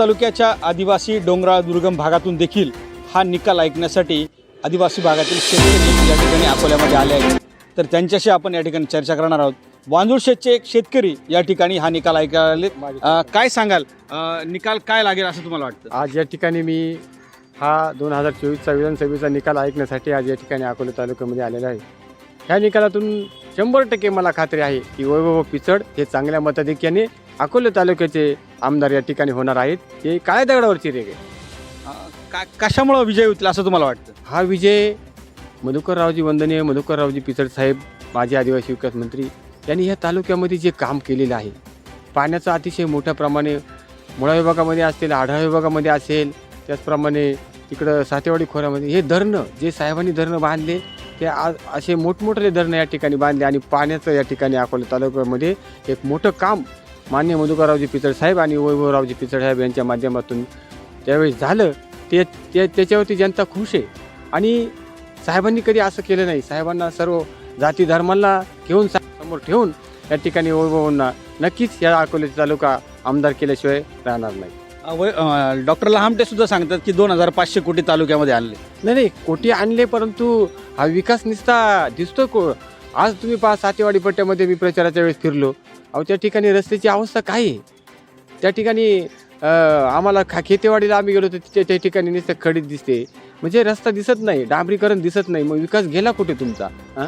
तालुक्याच्या आदिवासी डोंगराळ दुर्गम भागातून देखील हा निकाल ऐकण्यासाठी आदिवासी भागातील शेतकरी या ठिकाणी अकोल्यामध्ये आले आहेत. तर त्यांच्याशी आपण या ठिकाणी चर्चा करणार आहोत. वांजुळशेतचे एक शेतकरी या ठिकाणी हा निकाल ऐकायला काय सांगाल? अ, निकाल काय लागेल असं तुम्हाला वाटतं? आज या ठिकाणी मी हा दोन हजार चोवीसचा विधानसभेचा निकाल ऐकण्यासाठी आज या ठिकाणी अकोला तालुक्यामध्ये आलेला आहे. ह्या निकालातून शंभर टक्के मला खात्री आहे की वैभव पिचड हे चांगल्या मताधिक्याने अकोला तालुक्याचे आमदार या ठिकाणी होणार आहेत. हे काळ्या दगडावरची रेग आहे? का कशामुळं विजय होतील असं तुम्हाला वाटतं? हा विजय मधुकररावजी वंदनीय मधुकररावजी पिचड साहेब माजी आदिवासी विकास मंत्री यांनी या तालुक्यामध्ये जे काम केलेलं आहे पाण्याचा अतिशय मोठ्या प्रमाणे मुळा विभागामध्ये असेल आढावा विभागामध्ये असेल त्याचप्रमाणे तिकडं सातेवाडी खोऱ्यामध्ये. हे धरणं जे साहेबांनी धरणं बांधले ते आज असे मोठमोठे धरणं या ठिकाणी बांधले आणि पाण्याचं या ठिकाणी अकोला तालुक्यामध्ये एक मोठं काम मान्य मधुकररावजी पिचड साहेब आणि वैभवरावजी पिचड साहेब यांच्या माध्यमातून त्यावेळी झालं. ते ते त्याच्यावरती जनता खुश आहे. आणि साहेबांनी कधी असं केलं नाही. साहेबांना सर्व जाती धर्माला घेऊन सा- समोर ठेवून या ठिकाणी वैभवांना नक्कीच या अकोले तालुका आमदार केल्याशिवाय राहणार नाही. वै- डॉक्टर लहामटे सुद्धा सांगतात की दोन हजार पाचशे कोटी तालुक्यामध्ये आणले. नाही नाही कोटी आणले परंतु हा विकास निसता दिसतो को आज तुम्ही पहा सातेवाडी पट्ट्यामध्ये मी प्रचाराच्या वेळेस फिरलो. अहो त्या ठिकाणी रस्त्याची अवस्था काय आहे? त्या ठिकाणी आम्हाला खा खेतेवाडीला आम्ही गेलो तर तिथे त्या ठिकाणी नुसतं खडीत दिसते. म्हणजे रस्ता दिसत नाही डांबरीकरण दिसत नाही मग विकास गेला कुठे तुमचा? हां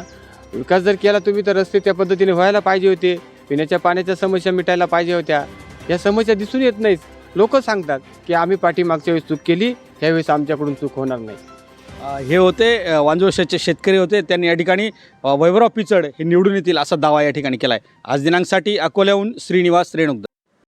विकास जर केला तुम्ही तर रस्ते त्या पद्धतीने व्हायला पाहिजे होते. पिण्याच्या पाण्याच्या समस्या मिटायला पाहिजे होत्या. या समस्या दिसून येत नाहीत. लोक सांगतात की आम्ही पाठीमागच्या वेळेस चूक केली ह्यावेळेस आमच्याकडून चूक होणार नाही. हे होते अ, शेतकरी होते. त्यांनी या ठिकाणी वैभव वैभवराव पिचड हे निवडून येतील असा दावा या ठिकाणी केला आहे आज दिनांकसाठी अकोल्याहून श्रीनिवास रेणुकद